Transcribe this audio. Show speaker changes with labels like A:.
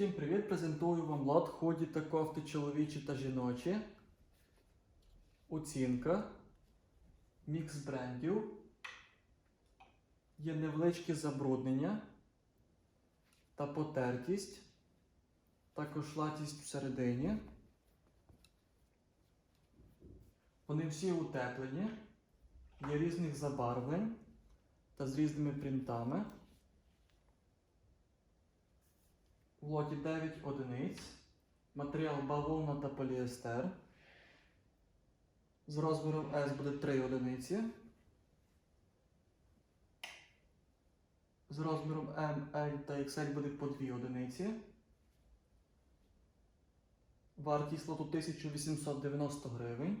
A: Всім привіт! Презентую вам лот ході та кофти чоловічі та жіночі. Оцінка. Мікс брендів. Є невеличке забруднення та потертість. Також латість всередині. Вони всі утеплені, є різних забарвлень та з різними принтами. В лоті 9 одиниць. Матеріал бавовна та поліестер. З розміром S буде 3 одиниці. З розміром M, L та XL буде по 2 одиниці. Вартість лоту 1890 гривень.